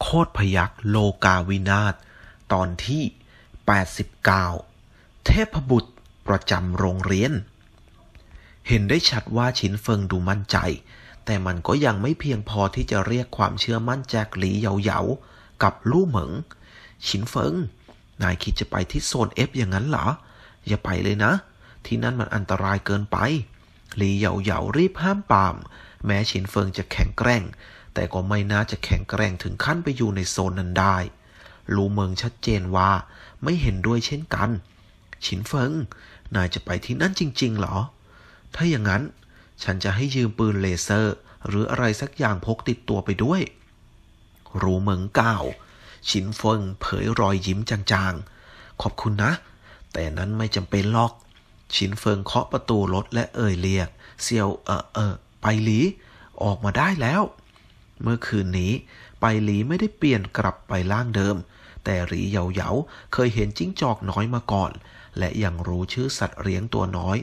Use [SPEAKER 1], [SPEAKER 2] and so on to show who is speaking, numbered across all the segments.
[SPEAKER 1] โคตรพยักโลกาวินาศตอนที่ 89 เทพบุตรประจำโรงเรียน เห็นได้ชัดว่าฉินเฟิงดูมั่นใจ แต่มันก็ยังไม่เพียงพอที่จะเรียกความเชื่อมั่นจากหลีเหยาเหยากับลู่เหมิงฉินเฟิง นายคิดจะไปที่โซนเอฟอย่างนั้นเหรอ อย่าไปเลยนะ ที่นั่นมันอันตรายเกินไป หลีเหยาเหยารีบห้ามปาม แม้ฉินเฟิงจะแข็งแกร่ง แต่ก็ไม่น่าจะแข็งแกร่งถึงขั้นไปอยู่ในโซนนั้นได้ลูเมิงชัดเจนว่าไม่เห็นด้วยเช่นกันฉินเฟิง นายจะไปที่นั่นจริงๆเหรอ ถ้าอย่างนั้น ฉันจะให้ยืมปืนเลเซอร์ หรืออะไรสักอย่างพกติดตัวไปด้วย รูเมิงก้าวฉินเฟิงเผยรอยยิ้มจางๆ ขอบคุณนะ แต่นั้นไม่จำเป็นหรอกฉินเฟิงเคาะประตูรถและเอ่ยเรียก เซียวเออเออไปหลี ออกมาได้แล้ว เมื่อคืนนี้ ไปหลีไม่ได้เปลี่ยนกลับไปร่างเดิม แต่หลีเหยาเหยาเคยเห็นจิ้งจอกน้อยมาก่อน และยังรู้ชื่อสัตว์เลี้ยงตัวน้อย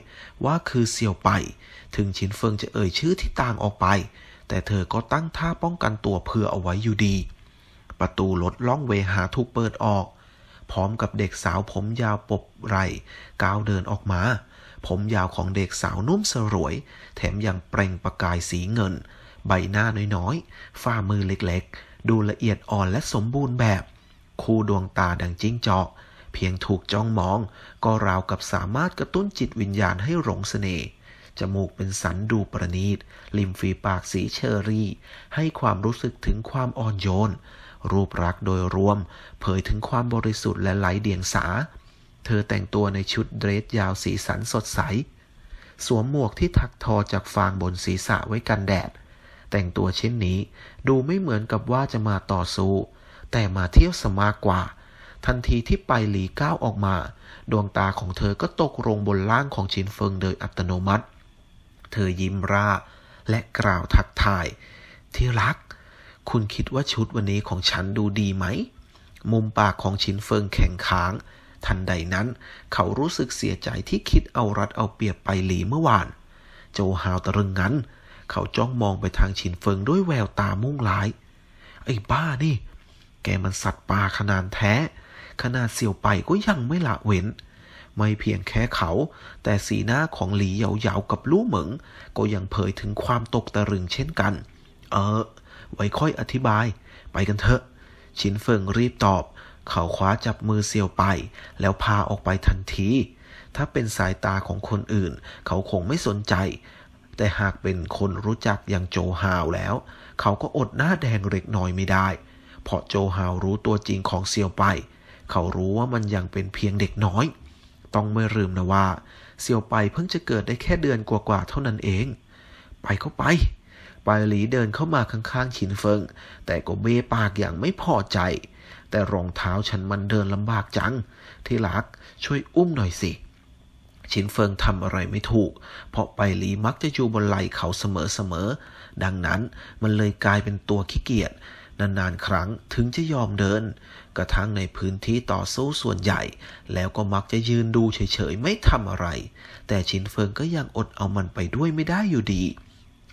[SPEAKER 1] ว่าคือเซียวไป ถึงฉินเฟิงจะเอ่ยชื่อที่ต่างออกไป แต่เธอก็ตั้งท่าป้องกันตัวเพื่อเอาไว้อยู่ดี ประตูรถล่องเวหาถูกเปิดออก พร้อมกับเด็กสาวผมยาวปบไหล่ก้าวเดินออกมาผมยาวของเด็กสาวนุ่มสรวย แถมยังเปล่งประกายสีเงิน ใบหน้าน้อยๆ ฝ่ามือเล็กๆ ดูละเอียดอ่อนและสมบูรณ์แบบ คู่ดวงตาดังจิ้งจอก เพียงถูกจ้องมอง ก็ราวกับสามารถกระตุ้นจิตวิญญาณให้หลงเสน่ห์จมูกเป็นสันดูประณีต ริมฝีปากสีเชอรี่ ให้ความรู้สึกถึงความอ่อนโยน รูปลักษ์โดยรวม เผยถึงความบริสุทธิ์และไร้เดียงสา เธอแต่งตัวในชุดเดรสยาวสีสันสดใส สวมหมวกที่ถักทอจากฟางบนศีรษะไว้กันแดด แต่งตัวเช่นนี้ ดูไม่เหมือนกับว่าจะมาต่อสู้ แต่มาเที่ยวสมากกว่า ทันทีที่ไปหลีก้าวออกมา ดวงตาของเธอก็ตกลงบนล่างของชินเฟิงโดยอัตโนมัติ เธอยิ้มร่า และกล่าวทักทาย ที่รัก คุณคิดว่าชุดวันนี้ของฉันดูดีไหม มุมปากของชินเฟิงแข็งค้าง ทันใดนั้น เขารู้สึกเสียใจที่คิดเอารัดเอาเปรียบไปหลีเมื่อวาน โจฮาวตะรึงงั้น เขาจ้องมองไปทางชินเฟิงด้วยแววตามุ่งร้าย ไอ้บ้านี่ แกมันสัตว์ป่าขนาดแท้ ขนาดเสี่ยวไปก็ยังไม่ละเว้น ไม่เพียงแค่เขา แต่สีหน้าของหลีเหยาๆกับลู่เหมิง ก็ยังเผยถึงความตกตะลึงเช่นกัน เออ ไว้ค่อยอธิบาย ไปกันเถอะชินเฟิงรีบตอบ เขาคว้าจับมือเซียวไป แล้วพาออกไปทันทีถ้าเป็นสายตาของคนอื่น เขาคงไม่สนใจ แต่หากเป็นคนรู้จักอย่างโจฮาวแล้ว เขาก็อดหน้าแดงเล็กน้อยไม่ได้ เพราะโจฮาวรู้ตัวจริงของเซียวไป เขารู้ว่ามันยังเป็นเพียงเด็กน้อย ต้องไม่ลืมนะว่า เซียวไปเพิ่งจะเกิดได้แค่เดือนกว่าๆเท่านั้นเอง ไปก็ไปปายหลีเดินเข้ามาข้างๆฉินเฟิง แต่ก็เบปากอย่างไม่พอใจ แต่รองเท้าฉันมันเดินลำบากจัง ที่รักช่วยอุ้มหน่อยสิ ฉินเฟิงทำอะไรไม่ถูก เพราะไปหลีมักจะอยู่บนไหล่เขาเสมอๆ ดังนั้นมันเลยกลายเป็นตัวขี้เกียจนานๆ ครั้งถึงจะยอมเดิน กระทั่งในพื้นที่ต่อสู้ส่วนใหญ่ แล้วก็มักจะยืนดูเฉยๆ ไม่ทำอะไร แต่ฉินเฟิงก็ยังอดเอามันไปด้วยไม่ได้อยู่ดี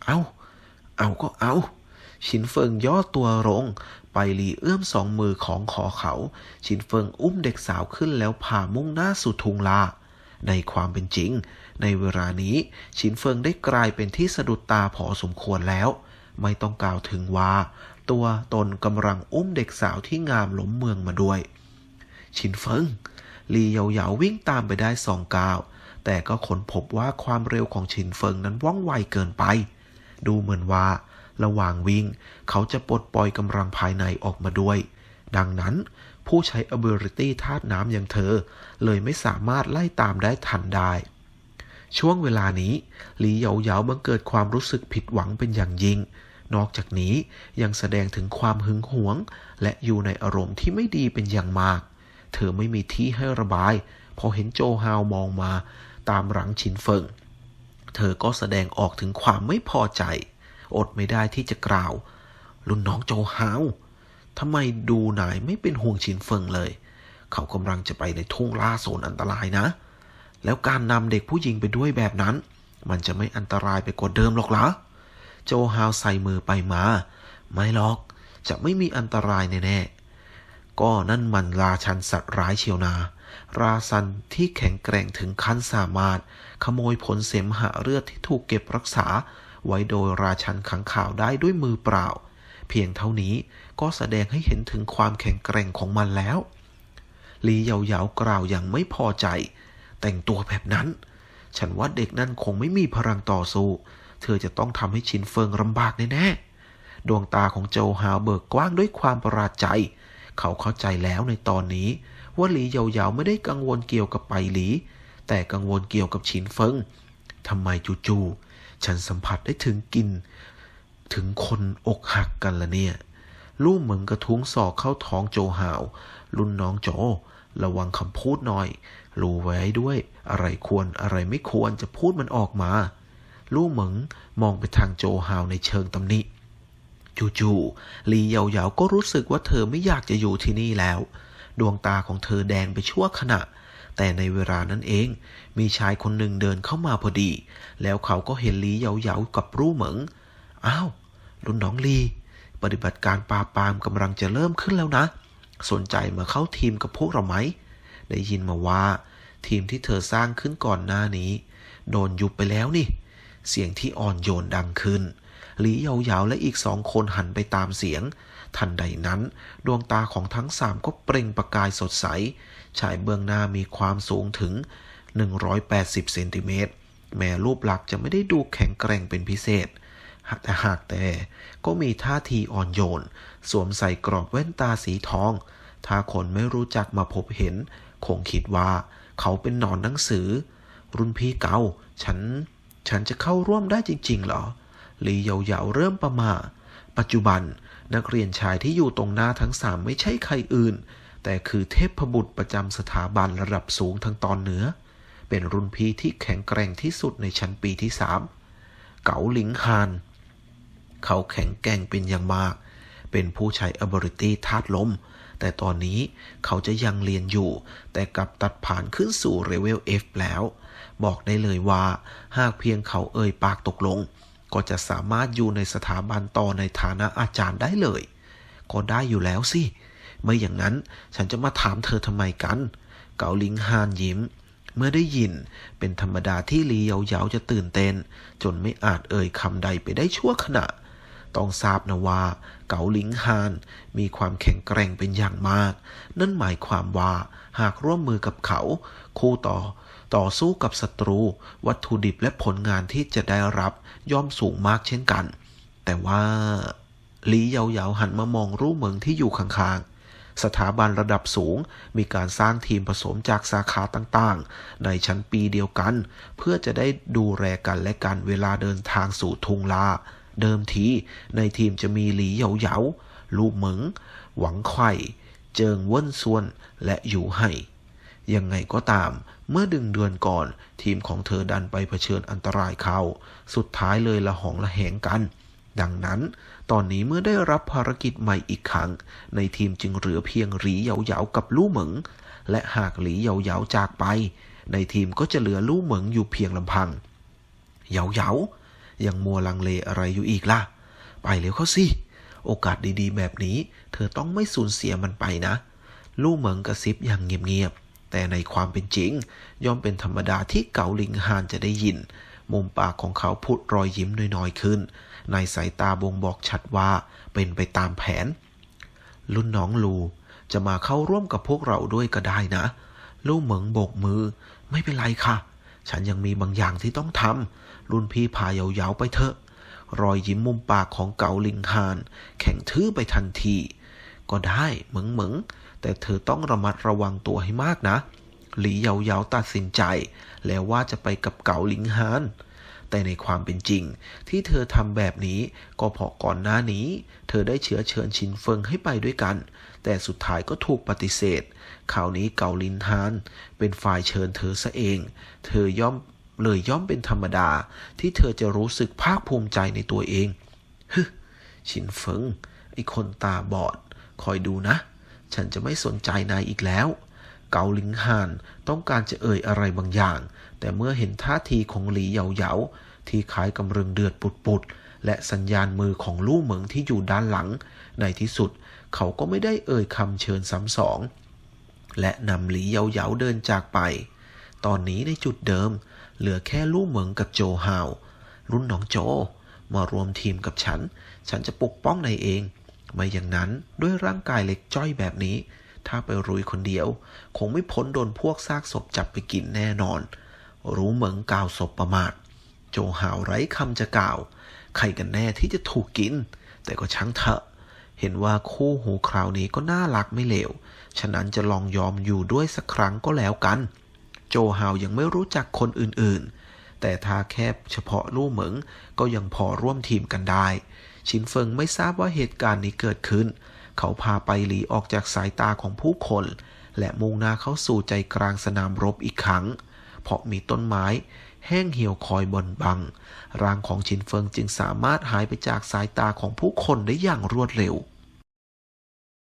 [SPEAKER 1] เอาเอาก็เอาชินเฟิงย่อตัวลง ไปหลีเอื้อมสองมือของขอเขา ชินเฟิงอุ้มเด็กสาวขึ้นแล้วพามุ่งหน้าสู่ทุงลา ในความเป็นจริง ในเวลานี้ชินเฟิงได้กลายเป็นที่สะดุดตาพอสมควรแล้ว ไม่ต้องกล่าวถึงว่า ตัวตนกำลังอุ้มเด็กสาวที่งามล้มเมืองมาด้วย ชินเฟิงลีเหยาเยาวิ่งตามไปได้สองก้าวแต่ก็ค้นพบว่าความเร็วของชินเฟิงนั้นว่องไวเกินไป ดูเหมือนว่า ระหว่างวิ่ง เขาจะปลดปล่อยกำลังภายในออกมาด้วย ดังนั้น ผู้ใช้ ability ธาตุน้ำอย่างเธอ เลยไม่สามารถไล่ตามได้ทันได้ ช่วงเวลานี้หลีเหยาเหยาบังเกิดความรู้สึกผิดหวังเป็นอย่างยิ่ง นอกจากนี้ยังแสดงถึงความหึงหวง และอยู่ในอารมณ์ที่ไม่ดีเป็นอย่างมาก เธอไม่มีที่ให้ระบาย พอเห็นโจฮาวมองมาตามหลังชินเฟิง เธอก็แสดงออกถึงความไม่พอใจ อดไม่ได้ที่จะกล่าว รุ่นน้องโจฮาว ทำไมดูนายไม่เป็นห่วงชินเฟิงเลย เขากำลังจะไปในทุ่งล่าโซนอันตรายนะ แล้วการนำเด็กผู้หญิงไปด้วยแบบนั้น มันจะไม่อันตรายไปกว่าเดิมหรอกเหรอโจฮาวใส่มือไปมา ไม่หรอก จะไม่มีอันตรายแน่ๆ ก็นั่นมันราชันสัตว์ร้ายเชียวนา ราซันที่แข็งแกร่งถึงขั้นสามารถ ขโมยผลเสมหะเลือดที่ถูกเก็บรักษา ไว้โดยราชันขังข่าวได้ด้วยมือเปล่า เพียงเท่านี้ก็แสดงให้เห็นถึงความแข็งแกร่งของมันแล้ว ลีเหยากล่าวอย่างไม่พอใจ แต่งตัวแบบนั้น ฉันว่าเด็กนั่นคงไม่มีพลังต่อสู้ เธอจะต้องทำให้ชินเฟิงลำบากแน่ๆ ดวงตาของโจฮาวเบิกกว้างด้วยความประหลาดใจ เขาเข้าใจแล้วในตอนนี้ ว่าหลีเหยาไม่ได้กังวลเกี่ยวกับไปหลี แต่กังวลเกี่ยวกับชินเฟิงทำไมจู่ๆฉันสัมผัสได้ถึงกลิน ถึงคนอกหักกันละเนี่ย ลูกเหมือนกระทุ้งศอกเข้าท้องโจฮาว รุ่นน้องโจ ระวังคำพูดหน่อย รู้ไว้ด้วย อะไรควรอะไรไม่ควรจะพูดมันออกมา ลู่เหมิงมองไปทางโจฮาวในเชิงตำหนิจู่ๆลีเหยาๆก็รู้สึกว่าเธอไม่อยากจะอยู่ที่นี่แล้ว ดวงตาของเธอแดงไปชั่วขณะ แต่ในเวลานั้นเอง มีชายคนหนึ่งเดินเข้ามาพอดี แล้วเขาก็เห็นลีเหยาๆกับรู่เหมิง อ้าวรุ่นน้องลี ปฏิบัติการปราปามกำลังจะเริ่มขึ้นแล้วนะ สนใจมาเข้าทีมกับพวกเราไหม ได้ยินมาว่า ทีมที่เธอสร้างขึ้นก่อนหน้านี้ โดนยุบไปแล้วนี่ เสียงที่อ่อนโยนดังขึ้นหลีเหยาๆและอีกสองคนหันไปตามเสียง ทันใดนั้น ดวงตาของทั้งสามก็เปล่งประกายสดใส ชายเบื้องหน้ามีความสูงถึง 180 เซนติเมตร แม้รูปลักษ์จะไม่ได้ดูแข็งแกร่งเป็นพิเศษ แต่หากแต่ก็มีท่าทีอ่อนโยน สวมใส่กรอบแว่นตาสีทอง ถ้าคนไม่รู้จักมาพบเห็น คงคิดว่าเขาเป็นหนอนหนังสือ รุ่นพี่เกาฉัน ฉันจะเข้าร่วมได้จริง ๆ เหรอหลีเหยาๆเริ่มประมา ปัจจุบันนักเรียนชายที่อยู่ตรงหน้าทั้งสามไม่ใช่ใครอื่น แต่คือเทพบุตรประจำสถาบันระดับสูงทางตอนเหนือ เป็นรุ่นพี่ที่แข็งแกร่งที่สุดในชั้นปีที่สามเก๋าหลิงฮาน เขาแข็งแกร่งเป็นอย่างมาก เป็นผู้ใช้ ability ธาตุลม แต่ตอนนี้เขาจะยังเรียนอยู่ แต่กลับตัดผ่านขึ้นสู่เลเวล F แล้ว บอกได้เลยว่า หากเพียงเขาเอ่ยปากตกลง ก็จะสามารถอยู่ในสถาบันต่อในฐานะอาจารย์ได้เลย ก็ได้อยู่แล้วสิ ไม่อย่างนั้นฉันจะมาถามเธอทำไมกัน เกาลิงฮานยิ้มเมื่อได้ยินเป็นธรรมดาที่ลีเหยาจะตื่นเต้น จนไม่อาจเอ่ยคำใดไปได้ชั่วขณะ ต้องทราบนะว่า เกาหลิงฮานมีความแข็งแกร่งเป็นอย่างมาก นั่นหมายความว่าหากร่วมมือกับเขา คู่ต่อต่อสู้กับศัตรู วัตถุดิบและผลงานที่จะได้รับย่อมสูงมากเช่นกัน แต่ว่าหลีเหยาหันมามองรูเหมืองที่อยู่ข้างๆ สถาบันระดับสูงมีการสร้างทีมผสมจากสาขาต่างๆ ในชั้นปีเดียวกัน เพื่อจะได้ดูแลกันและกันเวลาเดินทางสู่ทุงลา เดิมทีในทีมจะมีหลีเหยาๆลูกเหมิง หวังไข่เจิงเว้นส่วนและอยู่ให้ยังไงก็ตาม เมื่อดึงเดือนก่อน ทีมของเธอดันไปเผชิญอันตรายเขาสุดท้ายเลยละหองละแหงกัน ดังนั้น ตอนนี้เมื่อได้รับภารกิจใหม่อีกครั้ง ในทีมจึงเหลือเพียงหลีเหยาๆกับลู่เหมิง และหากหลีเหยาๆจากไป ในทีมก็จะเหลือลู่เหมิงอยู่เพียงลำพัง เหยาๆยั งมัวลังเลอะไรอยู่อีกล่ะ ไปเร็วเข้าสิ โอกาสดีๆ แบบนี้ เธอต้องไม่สูญเสียมันไปนะ ลู่เหมิงกระซิบอย่างเงียบๆ แต่ในความเป็นจริง ย่อมเป็นธรรมดาที่เกาหลิงฮานจะได้ยิน มุมปากของเขาพุดรอยยิ้มน้อยๆขึ้น ในสายตาบ่งบอกชัดว่าเป็นไปตามแผน รุ่นน้องลูจะมาเข้าร่วมกับพวกเราด้วยก็ได้นะ ลู่เหมิงโบกมือ ไม่เป็นไรค่ะ ฉันยังมีบางอย่างที่ต้องทำรุ่นพี่พายาวๆไปเถอะ รอยยิ้มมุมปากของเกาลิงฮาน แข็งทื่อไปทันที ก็ได้เหมิงเหมิงแต่เธอต้องระมัดระวังตัวให้มากนะ หลีเหยาๆตัดสินใจ แล้วว่าจะไปกับเกาลิงฮานแต่ในความเป็นจริงที่เธอทำแบบนี้ก็เพราะก่อนหน้านี้ เธอได้เชื้อเชิญชินเฟิงให้ไปด้วยกัน แต่สุดท้ายก็ถูกปฏิเสธ คราวนี้เกาลินฮาน เป็นฝ่ายเชิญเธอซะเอง เธอย่อมเลยย่อมเป็นธรรมดา ที่เธอจะรู้สึกภาคภูมิใจในตัวเองฮึชินเฟิงไอคนตาบอด คอยดูนะ ฉันจะไม่สนใจนายอีกแล้ว เกาลิงฮานต้องการจะเอ่ยอะไรบางอย่าง แต่เมื่อเห็นท่าทีของหลีเหยาๆที่คล้ายกำลังเดือดปุดๆและสัญญาณมือของลู่เหมิงที่อยู่ด้านหลัง ในที่สุด เขาก็ไม่ได้เอ่ยคำเชิญซ้ำสอง และนำหลีเหยาเดินจากไป ตอนนี้ในจุดเดิม เหลือแค่ลู่เหมิงกับโจฮาว รุ่นน้องโจ มารวมทีมกับฉัน ฉันจะปกป้องนายเอง ไม่อย่างนั้นด้วยร่างกายเล็กจ้อยแบบนี้ ถ้าไปรุยคนเดียว คงไม่พ้นโดนพวกซากศพจับไปกินแน่นอน รู้เหมิงกล่าวศพประมาท โจหาวไร้คำจะกล่าว ใครกันแน่ที่จะถูกกิน แต่ก็ช่างเถอะ เห็นว่าคู่หูคราวนี้ก็น่ารักไม่เลว ฉะนั้นจะลองยอมอยู่ด้วยสักครั้งก็แล้วกัน โจฮาวยังไม่รู้จักคนอื่นๆ แต่ถ้าแค่เฉพาะลู่เหมิงก็ยังพอร่วมทีมกันได้ ชินเฟิงไม่ทราบว่าเหตุการณ์นี้เกิดขึ้น เขาพาไปหลีออกจากสายตาของผู้คน และมุ่งหน้าเข้าสู่ใจกลางสนามรบอีกครั้ง เพราะมีต้นไม้แห้งเหี่ยวคอยบนบัง ร่างของชินเฟิงจึงสามารถหายไปจากสายตาของผู้คนได้อย่างรวดเร็ว